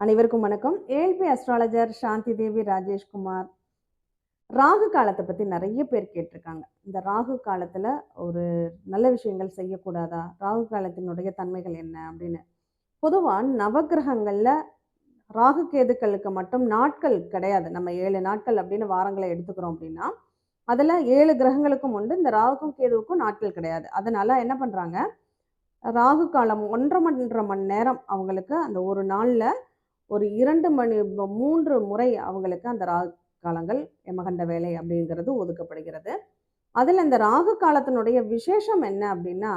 அனைவருக்கும் வணக்கம். ஏழ்பி அஸ்ட்ராலஜர் சாந்தி தேவி ராஜேஷ்குமார் ராகு காலத்தை பற்றி நிறைய பேர் கேட்டிருக்காங்க. இந்த ராகு காலத்தில் ஒரு நல்ல விஷயங்கள் செய்யக்கூடாதா? ராகு காலத்தினுடைய தன்மைகள் என்ன அப்படின்னு. பொதுவாக நவகிரகங்களில் ராகு கேதுக்களுக்கு மட்டும் நாட்கள் கிடையாது. நம்ம ஏழு நாட்கள் அப்படின்னு வாரங்களை எடுத்துக்கிறோம் அப்படின்னா அதில் ஏழு கிரகங்களுக்கும் உண்டு. இந்த ராகுக்கும் கேதுவுக்கும் நாட்கள் கிடையாது. அதனால் என்ன பண்ணுறாங்க ராகு காலம் ஒன்றரை மன்ற மணி நேரம் அவங்களுக்கு அந்த ஒரு நாளில் ஒரு இரண்டு மணி மூன்று முறை அவங்களுக்கு அந்த ராகு காலங்கள் யமகண்ட வேலை அப்படிங்கிறது ஒதுக்கப்படுகிறது. அதில் இந்த ராகு காலத்தினுடைய விசேஷம் என்ன அப்படின்னா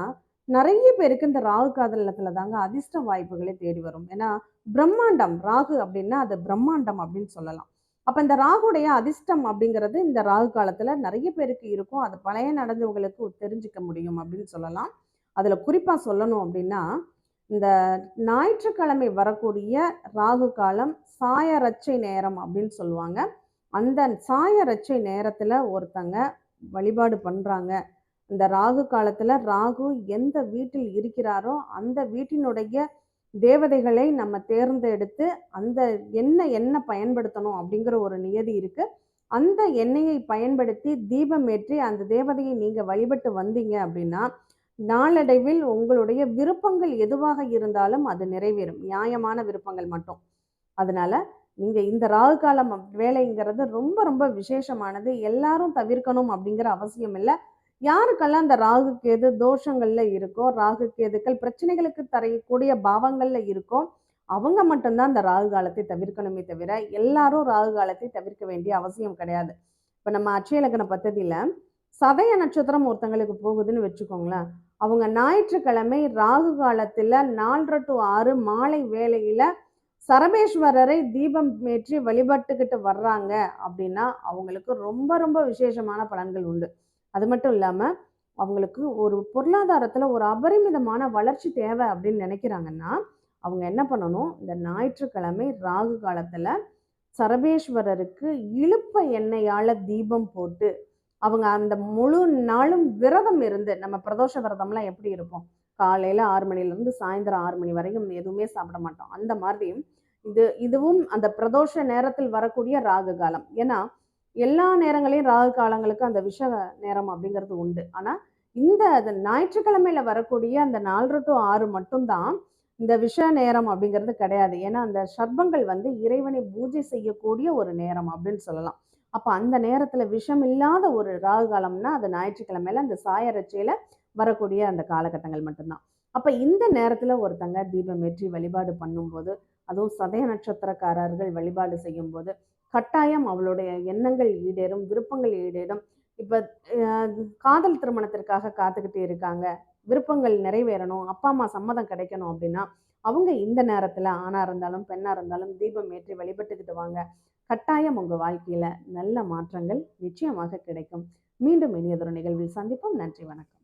நிறைய பேருக்கு இந்த ராகு காதலத்தில் தாங்க அதிர்ஷ்ட வாய்ப்புகளை தேடி வரும். ஏன்னா பிரம்மாண்டம் ராகு அப்படின்னா அது பிரம்மாண்டம் அப்படின்னு சொல்லலாம். அப்போ இந்த ராகுடைய அதிர்ஷ்டம் அப்படிங்கிறது இந்த ராகு காலத்தில் நிறைய பேருக்கு இருக்கும். அது பழைய நடந்தவங்களுக்கு தெரிஞ்சுக்க முடியும் அப்படின்னு சொல்லலாம். அதில் குறிப்பாக சொல்லணும் அப்படின்னா இந்த ஞாயிற்றுக்கிழமை வரக்கூடிய ராகு காலம் சாய ரச்சை நேரம் அப்படின்னு சொல்லுவாங்க. அந்த சாய ரச்சை நேரத்தில் ஒருத்தங்க வழிபாடு பண்ணுறாங்க இந்த ராகு காலத்தில் ராகு எந்த வீட்டில் இருக்கிறாரோ அந்த வீட்டினுடைய தேவதைகளை நம்ம தேர்ந்தெடுத்து அந்த எண்ணெய் என்ன பயன்படுத்தணும் அப்படிங்கிற ஒரு நியதி இருக்குது அந்த எண்ணெயை பயன்படுத்தி தீபம் ஏற்றி அந்த தேவதையை நீங்கள் வழிபட்டு வந்தீங்க அப்படின்னா நாளடைவில் உங்களுடைய விருப்பங்கள் எதுவாக இருந்தாலும் அது நிறைவேறும். நியாயமான விருப்பங்கள் மட்டும். அதனால நீங்க இந்த ராகு காலம் வேலைங்கிறது ரொம்ப ரொம்ப விசேஷமானது. எல்லாரும் தவிர்க்கணும் அப்படிங்கிற அவசியம் இல்லை. யாருக்கெல்லாம் அந்த ராகு கேது தோஷங்கள்ல இருக்கோ ராகு கேதுக்கள் பிரச்சனைகளுக்கு தரையக்கூடிய பாவங்கள்ல இருக்கோ அவங்க மட்டும்தான் அந்த ராகு காலத்தை தவிர்க்கணுமே தவிர எல்லாரும் ராகு காலத்தை தவிர்க்க வேண்டிய அவசியம் கிடையாது. இப்போ நம்ம அச்சய லக்ன பத்ததியில சதய நட்சத்திரம் ஒருத்தங்களுக்கு போகுதுன்னு வச்சுக்கோங்களேன். அவங்க ஞாயிற்றுக்கிழமை ராகு காலத்தில் நாலரை டு ஆறு மாலை வேலையில் சரமேஸ்வரரை தீபம் ஏற்றி வழிபட்டுக்கிட்டு வர்றாங்க அப்படின்னா அவங்களுக்கு ரொம்ப ரொம்ப விசேஷமான பலன்கள் உண்டு. அது மட்டும் இல்லாமல் அவங்களுக்கு ஒரு பொருளாதாரத்தில் ஒரு அபரிமிதமான வளர்ச்சி தேவை அப்படின்னு நினைக்கிறாங்கன்னா அவங்க என்ன பண்ணணும்? இந்த ஞாயிற்றுக்கிழமை ராகு காலத்தில் சரபேஸ்வரருக்கு இழுப்ப எண்ணெயால் தீபம் போட்டு அவங்க அந்த முழு நாளும் விரதம் இருந்து நம்ம பிரதோஷ விரதம்லாம் எப்படி இருப்போம்? காலையில் ஆறு மணிலேருந்து சாயந்தரம் ஆறு மணி வரைக்கும் எதுவுமே சாப்பிட மாட்டோம். அந்த மாதிரி இது இதுவும் அந்த பிரதோஷ நேரத்தில் வரக்கூடிய ராகு காலம். ஏன்னா எல்லா நேரங்களையும் ராகு காலங்களுக்கு அந்த விஷ நேரம் அப்படிங்கிறது உண்டு. ஆனால் இந்த அது ஞாயிற்றுக்கிழமையில வரக்கூடிய அந்த நாலு டு ஆறு மட்டும்தான் இந்த விஷ நேரம் அப்படிங்கிறது கிடையாது. ஏன்னா அந்த சர்பங்கள் வந்து இறைவனை பூஜை செய்யக்கூடிய ஒரு நேரம் அப்படின்னு சொல்லலாம். அப்போ அந்த நேரத்தில் விஷம் இல்லாத ஒரு ராகு காலம்னா அது ஞாயிற்றுக்கிழமையில அந்த சாயரட்சையில வரக்கூடிய அந்த காலகட்டங்கள் மட்டும்தான். அப்போ இந்த நேரத்தில் ஒருத்தங்க தீபம் ஏற்றி வழிபாடு பண்ணும்போது அதுவும் சதய நட்சத்திரக்காரர்கள் வழிபாடு செய்யும்போது கட்டாயம் அவளுடைய எண்ணங்கள் ஈடேறும் விருப்பங்கள் ஈடேறும். இப்போ காதல் திருமணத்திற்காக காத்துக்கிட்டு இருக்காங்க. விருப்பங்கள் நிறைவேறணும். அப்பா அம்மா சம்மதம் கிடைக்கணும் அப்படின்னா அவங்க இந்த நேரத்தில் ஆணாக இருந்தாலும் பெண்ணாக இருந்தாலும் தீபம் ஏற்றி வழிபட்டுக்கிட்டு வாங்க. கட்டாயம் உங்கள் வாழ்க்கையில் நல்ல மாற்றங்கள் நிச்சயமாக கிடைக்கும். மீண்டும் இனியதொரு நிகழ்வில் சந்திப்போம். நன்றி வணக்கம்.